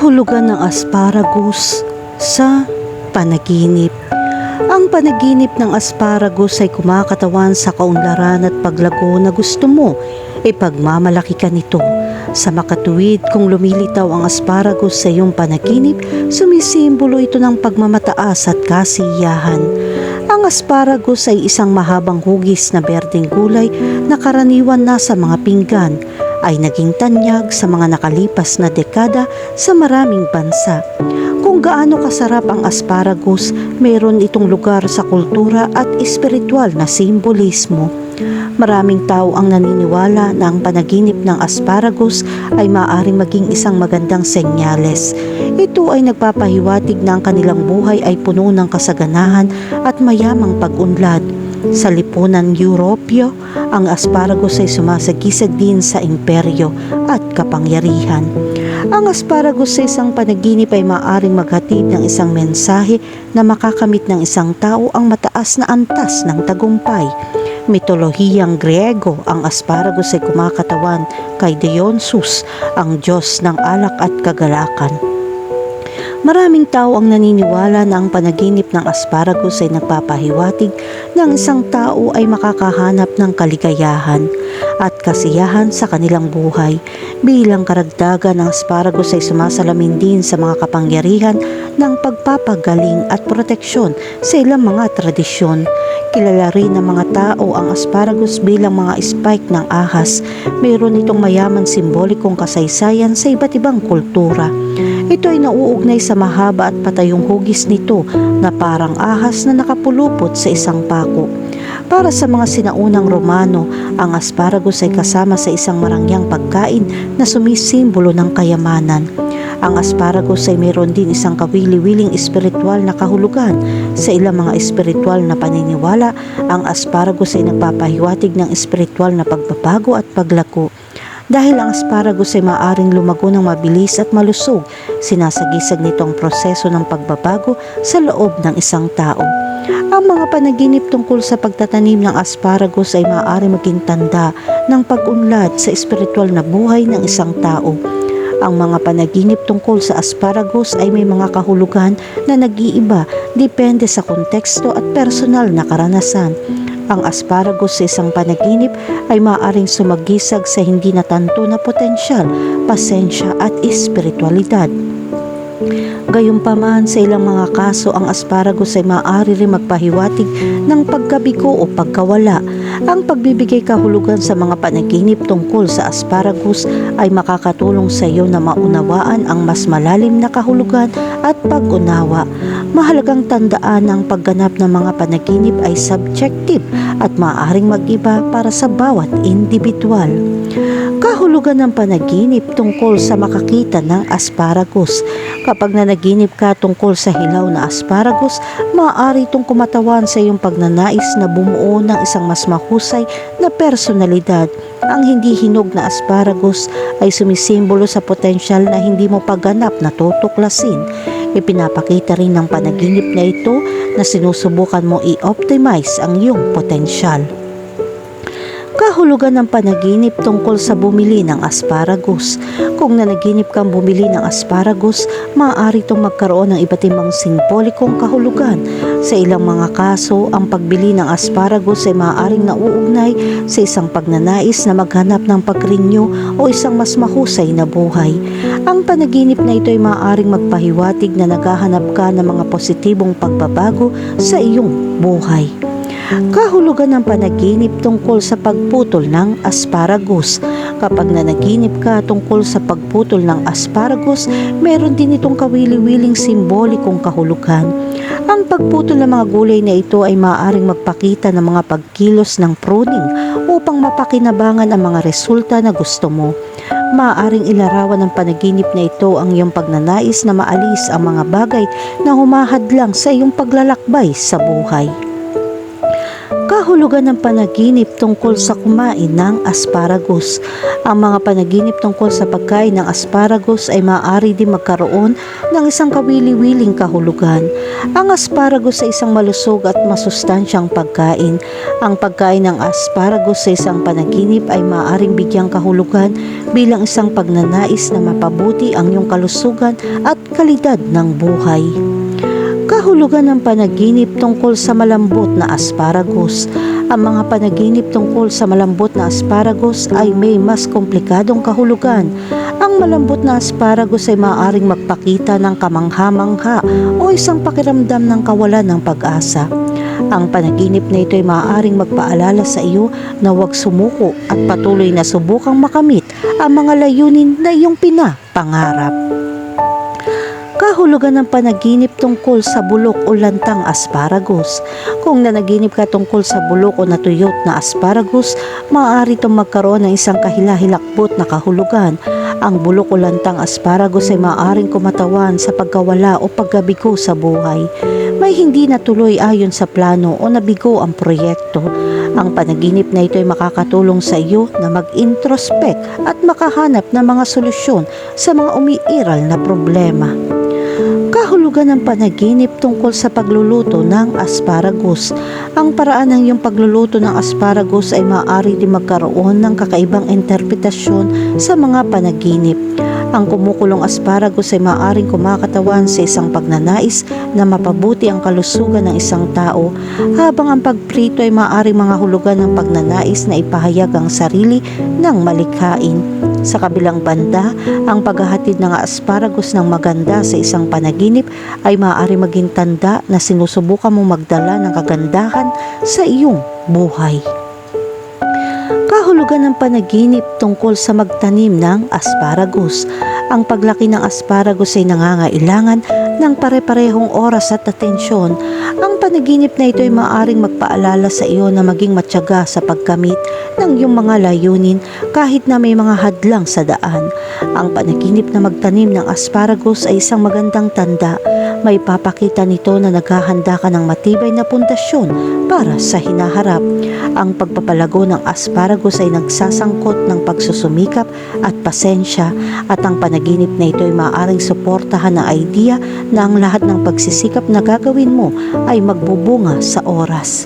Kahulugan ng asparagus sa panaginip. Ang panaginip ng asparagus ay kumakatawan sa kaunlaran at paglago na gusto mo. Ipagmamalaki ka nito. Sa makatuwid, kung lumilitaw ang asparagus sa iyong panaginip, sumisimbolo ito ng pagmamataas at kasiyahan. Ang asparagus ay isang mahabang hugis na berdeng gulay na karaniwan na sa mga pinggan ay naging tanyag sa mga nakalipas na dekada sa maraming bansa. Kung gaano kasarap ang asparagus, meron itong lugar sa kultura at espiritual na simbolismo. Maraming tao ang naniniwala na ang panaginip ng asparagus ay maaaring maging isang magandang senyales. Ito ay nagpapahiwatig na ang kanilang buhay ay puno ng kasaganahan at mayamang pag-unlad. Sa lipunan Europyo, ang asparagus ay sumasagisag din sa imperyo at kapangyarihan. Ang asparagus sa isang panaginip ay maaaring maghatid ng isang mensahe na makakamit ng isang tao ang mataas na antas ng tagumpay. Mitolohiyang Griego, ang asparagus ay kumakatawan kay Dionysus, ang Diyos ng alak at kagalakan. Maraming tao ang naniniwala na ang panaginip ng asparagus ay nagpapahiwatig ng isang tao ay makakahanap ng kaligayahan at kasiyahan sa kanilang buhay. Bilang karagdagan ng asparagus ay sumasalamin din sa mga kapangyarihan ng pagpapagaling at proteksyon sa ilang mga tradisyon. Kilala rin ng mga tao ang asparagus bilang mga spike ng ahas. Mayroon itong mayaman simbolikong kasaysayan sa iba't ibang kultura. Ito ay nauugnay sa mahaba at patayong hugis nito na parang ahas na nakapulupot sa isang pako. Para sa mga sinaunang Romano, ang asparagus ay kasama sa isang marangyang pagkain na sumisimbolo ng kayamanan. Ang asparagus ay mayroon din isang kawili-wiling espiritual na kahulugan. Sa ilang mga espiritual na paniniwala, ang asparagus ay nagpapahiwatig ng espiritual na pagbabago at paglago. Dahil ang asparagus ay maaring lumago ng mabilis at malusog, sinasagisag nito ang proseso ng pagbabago sa loob ng isang tao. Ang mga panaginip tungkol sa pagtatanim ng asparagus ay maaari maging tanda ng pag-unlad sa espiritual na buhay ng isang tao. Ang mga panaginip tungkol sa asparagus ay may mga kahulugan na nag-iiba depende sa konteksto at personal na karanasan. Ang asparagus sa isang panaginip ay maaaring sumagisag sa hindi natanto na potensyal, pasensya at espiritualidad. Gayunpaman sa ilang mga kaso ang asparagus ay maaari rin magpahiwatig ng pagkabigo o pagkawala. Ang pagbibigay kahulugan sa mga panaginip tungkol sa asparagus ay makakatulong sa iyo na maunawaan ang mas malalim na kahulugan at pag-unawa. Mahalagang tandaan ang pagganap ng mga panaginip ay subjective at maaaring mag-iba para sa bawat individual. Kahulugan ng panaginip tungkol sa makakita ng asparagus. Kapag nanaginip ka tungkol sa hilaw na asparagus, maaari itong kumatawan sa iyong pagnanais na bumuo ng isang mas mahusay na personalidad. Ang hindi hinog na asparagus ay sumisimbolo sa potensyal na hindi mo pagganap na tutuklasin. Ipinapakita rin ng panaginip na ito na sinusubukan mo i-optimize ang iyong potensyal. Kahulugan ng panaginip tungkol sa bumili ng asparagus. Kung nanaginip kang bumili ng asparagus, maaari itong magkaroon ng iba't ibang simbolikong kahulugan. Sa ilang mga kaso, ang pagbili ng asparagus ay maaaring nauugnay sa isang pagnanais na maghanap ng pagrinyo o isang mas mahusay na buhay. Ang panaginip na ito ay maaaring magpahiwatig na naghahanap ka ng mga positibong pagbabago sa iyong buhay. Kahulugan ng panaginip tungkol sa pagputol ng asparagus. Kapag nanaginip ka tungkol sa pagputol ng asparagus, meron din itong kawili-wiling simbolikong kahulugan. Ang pagputol ng mga gulay na ito ay maaaring magpakita ng mga pagkilos ng pruning upang mapakinabangan ang mga resulta na gusto mo. Maaaring ilarawan ng panaginip na ito ang iyong pagnanais na maalis ang mga bagay na humahadlang sa iyong paglalakbay sa buhay. Kahulugan ng panaginip tungkol sa kumain ng asparagus. Ang mga panaginip tungkol sa pagkain ng asparagus ay maaari din magkaroon ng isang kawili-wiling kahulugan. Ang asparagus ay isang malusog at masustansyang pagkain. Ang pagkain ng asparagus sa isang panaginip ay maaaring bigyang kahulugan bilang isang pagnanais na mapabuti ang iyong kalusugan at kalidad ng buhay. Kahulugan ng panaginip tungkol sa malambot na asparagus. Ang mga panaginip tungkol sa malambot na asparagus ay may mas komplikadong kahulugan. Ang malambot na asparagus ay maaaring magpakita ng kamangha-mangha o isang pakiramdam ng kawalan ng pag-asa. Ang panaginip na ito ay maaaring magpaalala sa iyo na huwag sumuko at patuloy na subukang makamit ang mga layunin na iyong pinapangarap. Kahulugan ng panaginip tungkol sa bulok o lantang asparagus. Kung nanaginip ka tungkol sa bulok o natuyot na asparagus, maaari itong magkaroon ng isang kahilahilakbot na kahulugan. Ang bulok o lantang asparagus ay maaaring kumatawan sa pagkawala o paggabigo sa buhay. May hindi natuloy ayon sa plano o nabigo ang proyekto. Ang panaginip na ito ay makakatulong sa iyo na mag-introspect at makahanap ng mga solusyon sa mga umiiral na problema kahulugan ng panaginip tungkol sa pagluluto ng asparagus. Ang paraan ng iyong pagluluto ng asparagus ay maaari din magkaroon ng kakaibang interpretasyon sa mga panaginip. Ang kumukulong asparagus ay maaaring kumakatawan sa isang pagnanais na mapabuti ang kalusugan ng isang tao, habang ang pagprito ay maaaring mga hulugan ng pagnanais na ipahayag ang sarili ng malikhain. Sa kabilang banda, ang paghahatid ng asparagus ng maganda sa isang panaginip ay maaari maging tanda na sinusubukan mong magdala ng kagandahan sa iyong buhay. Kahulugan ng panaginip tungkol sa magtanim ng asparagus. Ang paglaki ng asparagus ay nangangailangan ng pare-parehong oras at atensyon. Ang panaginip na ito ay maaaring magpaalala sa iyo na maging matyaga sa pagkamit ng iyong mga layunin kahit na may mga hadlang sa daan. Ang panaginip na magtanim ng asparagus ay isang magandang tanda. May papakita nito na naghahanda ka ng matibay na pundasyon para sa hinaharap. Ang pagpapalago ng asparagus ay nagsasangkot ng pagsusumikap at pasensya at ang panaginip na ito ay maaaring suportahan ng idea na ang lahat ng pagsisikap na gagawin mo ay magbubunga sa oras.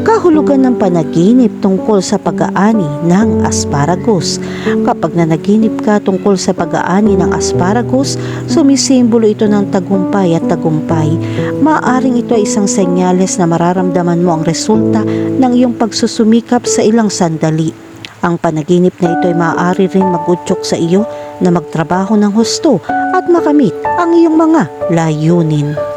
Kahulugan ng panaginip tungkol sa pag-aani ng asparagus. Kapag nanaginip ka tungkol sa pag-aani ng asparagus, sumisimbolo ito ng tagumpay at tagumpay. Maaring ito ay isang senyales na mararamdaman mo ang resulta ng iyong pagsusumikap sa ilang sandali. Ang panaginip na ito ay maaari rin magutyok sa iyo na magtrabaho ng husto at makamit ang iyong mga layunin.